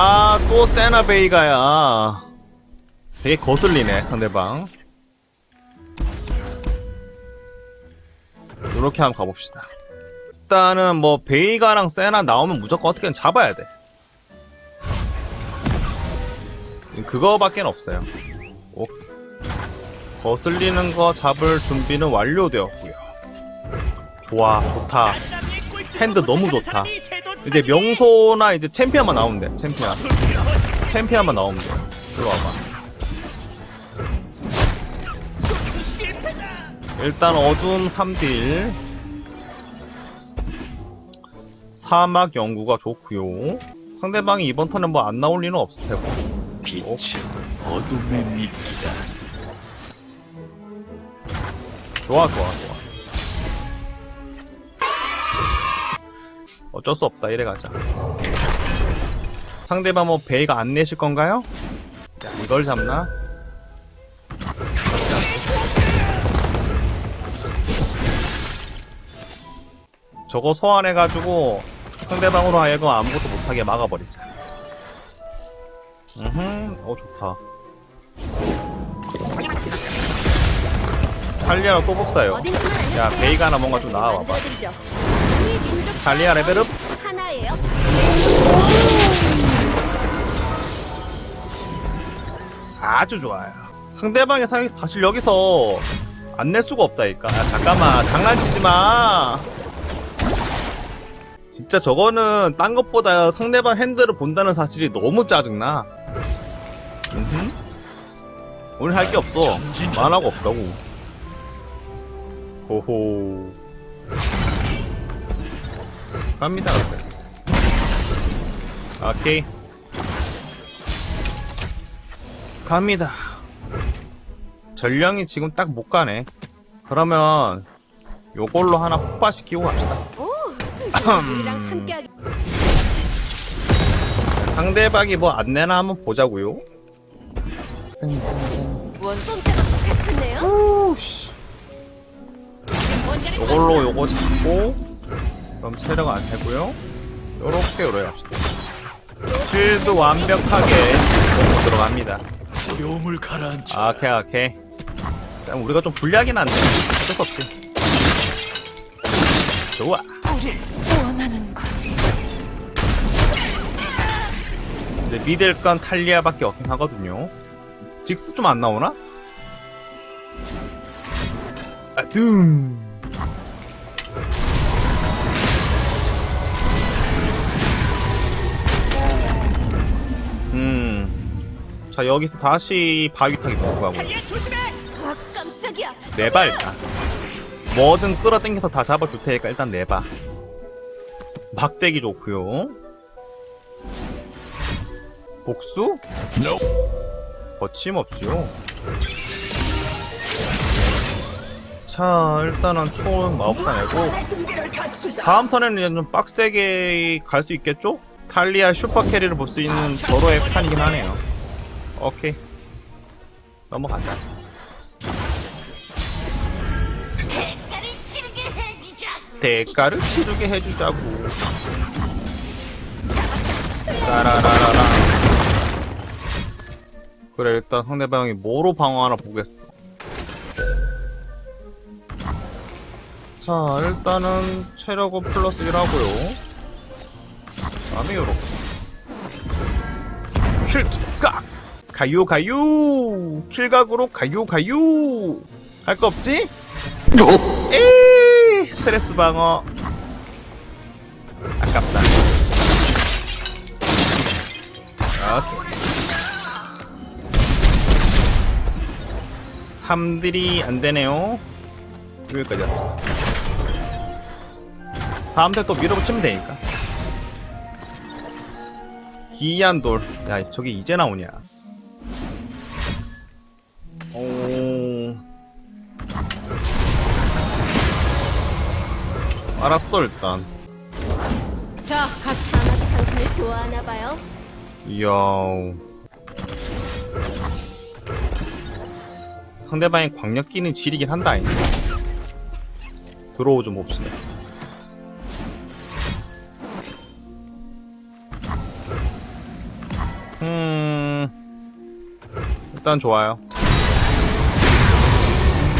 아, 또 세나 베이가야. 되게 거슬리네, 상대방. 이렇게 한번 가봅시다. 일단은 뭐 베이가랑 세나 나오면 무조건 어떻게든 잡아야 돼. 그거밖엔 없어요. 오. 거슬리는 거 잡을 준비는 완료되었고요. 좋아, 좋다. 핸드 너무 좋다. 이제 명소나 이제 챔피언만 나오면 돼. 챔피언. 챔피언만 나오면 돼. 일로 와봐. 일단 어둠 3딜. 사막 연구가 좋고요. 상대방이 이번 턴에 뭐 안 나올 리는 없을 테고. 빛은 어둠의 미끼다. 좋아, 좋아, 좋아. 어쩔 수 없다. 이래 가자. 상대방 뭐 베이가 안 내실 건가요? 야, 이걸 잡나? 저거 소환해가지고 상대방으로 하여금 아무것도 못하게 막아버리자. 음, 어 좋다. 탈리아로 또 복사요. 야. 베이가 하나 뭔가 좀 나와봐봐. 달리아 레벨업? 하나예요. 아주 좋아요. 상대방의 사- 사실 여기서 안 낼 수가 없다니까. 아, 잠깐만, 장난치지 마. 진짜 저거는 딴 것보다 상대방 핸들을 본다는 사실이 너무 짜증나. 음흠. 오늘 할 게 없어. 만화가 없다고. 호호. 갑니다. 오케이. 갑니다. 전령이 지금 딱 못 가네. 그러면 요걸로 하나 폭발시키고 갑시다. 오, 우리랑 함께하기. 상대방이 뭐 안 내나 한번 보자고요. 오씨. 뭔가를 요걸로 요거 잡고 그럼 체력 안 되고요. 요렇게 요래 합시다. 필드 완벽하게 먹고 들어갑니다. 고요움을 가라앉혀. 아, 오케이 오케이. 일단 우리가 좀 불리하긴 한데 어쩔 수 없지. 좋아. 이제 믿을 건 탈리아밖에 없긴 하거든요. 직스 좀 안 나오나? 아, 둠. 자, 여기서 다시 바위 타기 들고 가고. 아, 깜짝이야. 내봐, 일단. 뭐든 끌어당겨서 다 잡아줄 테니까 일단 내봐. 막대기 좋고요 복수? 거침없지요. 자, 일단은 총 마법사 내고 다음 턴에는 이제 좀 빡세게 갈 수 있겠죠? 탈리아 슈퍼 캐리를 볼 수 있는 저로의 판이긴 하네요. 오케이. 넘어가자. 대가를 치르게 해주자고. 따라라라라. 그래, 일단 상대방이 뭐로 방어하나 보겠어. 자, 일단은 체력은 플러스 1 하고요. 다음에 요렇게. 킬트, 깍! 가요, 가요! 킬각으로 가요, 가요! 할 거 없지? 에이, 스트레스 방어. 아깝다. 오케이. 3딜이 안 되네요. 여기까지 합시다. 다음 턴또 밀어붙이면 되니까. 기이한 돌. 야, 저게 이제 나오냐. 알았어, 일단. 자, 각 하나도 당신을 좋아하나 봐요. 이야. 상대방의 광역 끼는 지리긴 한다. 잉. 들어오 좀 봅시다. 음 일단 좋아요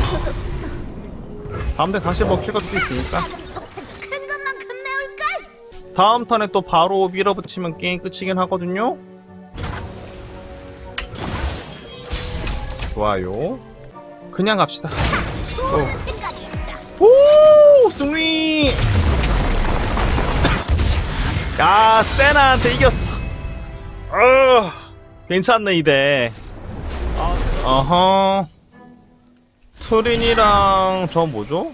터졌어. 다음 턴 다시 뭐 킬각 수 있으니까? 다음 턴에 또 바로 밀어붙이면 게임 끝이긴 하거든요 좋아요 그냥 갑시다 생각이 있어. 오 승리 야 세나한테 이겼어 어 괜찮네 이대 어허 트린이랑 저 뭐죠?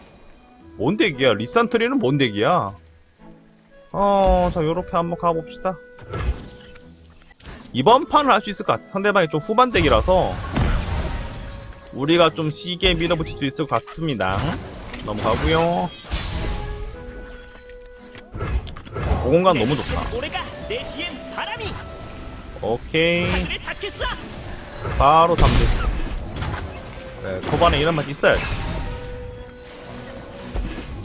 뭔 덱이야? 리산 트린은 뭔 덱이야? 어, 자 요렇게 한번 가봅시다. 이번 판을 할 수 있을 것 같아. 상대방이 좀 후반 덱이라서 우리가 좀 시게 밀어붙일 수 있을 것 같습니다. 넘어가고요. 고공간 너무 좋다. 오케이. 바로 3대. 네, 초반에 이런 맛 있어야지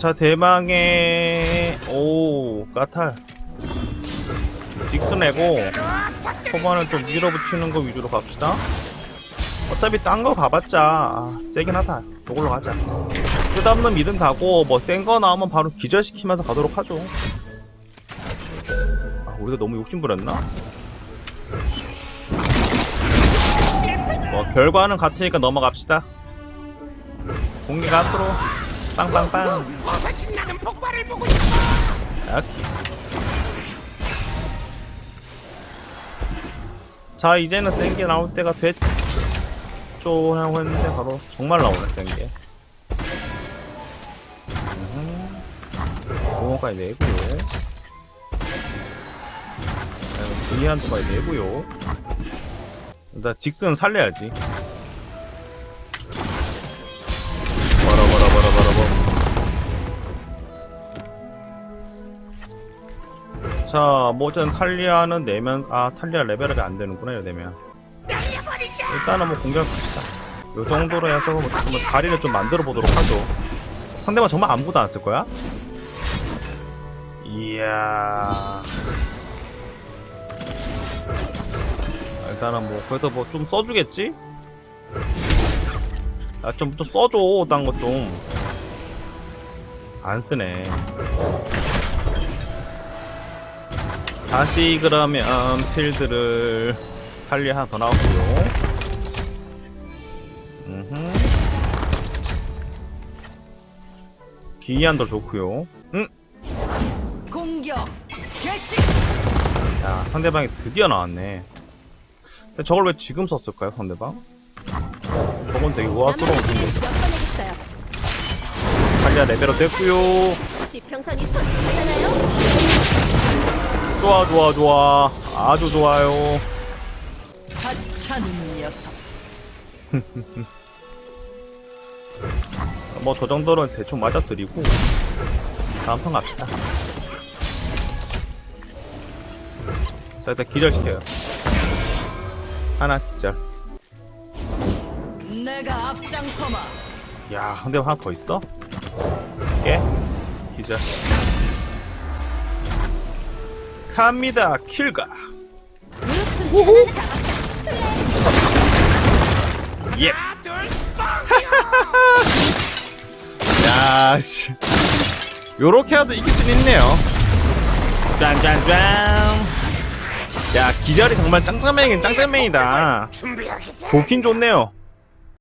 자 대망의 오 까탈. 직스 내고 초반에 좀 밀어붙이는 거 위주로 갑시다. 어차피 딴 거 가봤자 아, 세긴 하다. 이걸로 가자. 끝없는 미든 가고 뭐 센 거 나오면 바로 기절시키면서 가도록 하죠. 아 우리가 너무 욕심부렸나? 뭐 결과는 같으니까 넘어갑시다. 공기가 앞으로 빵빵빵. 어서 신나는 폭발을 보고 싶어 약. 자 이제는 센 게 나올 때가 됐죠 라고 했는데 바로 정말 나오네 센 게. 공원까지 내고요. 분이한도까지 내고요. 일단 직스는 살려야지. 자, 뭐 어쨌든 탈리아는 내면 아 탈리아 레벨업이 안 되는구나 이거 내면. 일단은 뭐 공격합시다. 요 정도로 해서 뭐, 뭐 자리를 좀 만들어 보도록 하죠. 상대방 정말 아무것도 안 쓸 거야? 이야. 일단은 뭐 그래도 뭐 좀 써주겠지? 아좀 좀 써줘 딴 거 좀. 안 쓰네. 다시 그러면 필드를 탈리 하나 더 나왔고요. 음흠. 기이한도 좋고요. 응? 공격 개시 야 상대방이 드디어 나왔네. 근데 저걸 왜 지금 썼을까요 상대방? 저건 되게 우아스러운 해줬어요. 탈리아 레벨업 됐고요. 지평선이 손짓하잖아요. 좋아 좋아 좋아 아주 좋아요. 하찮은 녀석 뭐 저 정도는 대충 맞아드리고 다음 턴 갑시다. 자 일단 기절시켜요. 하나 기절. 내가 앞장서마 야 근데 하나 더 있어? 예? 기절. 갑니다 킬가. 무릎은 하나 잡았다. 술래. 옙스. 야, 씨. 요렇게라도 이길 수 있네요. 짠짠짠. 야, 기절이 정말 짱짱맨이긴 짱짱맨이다. 좋긴 좋네요.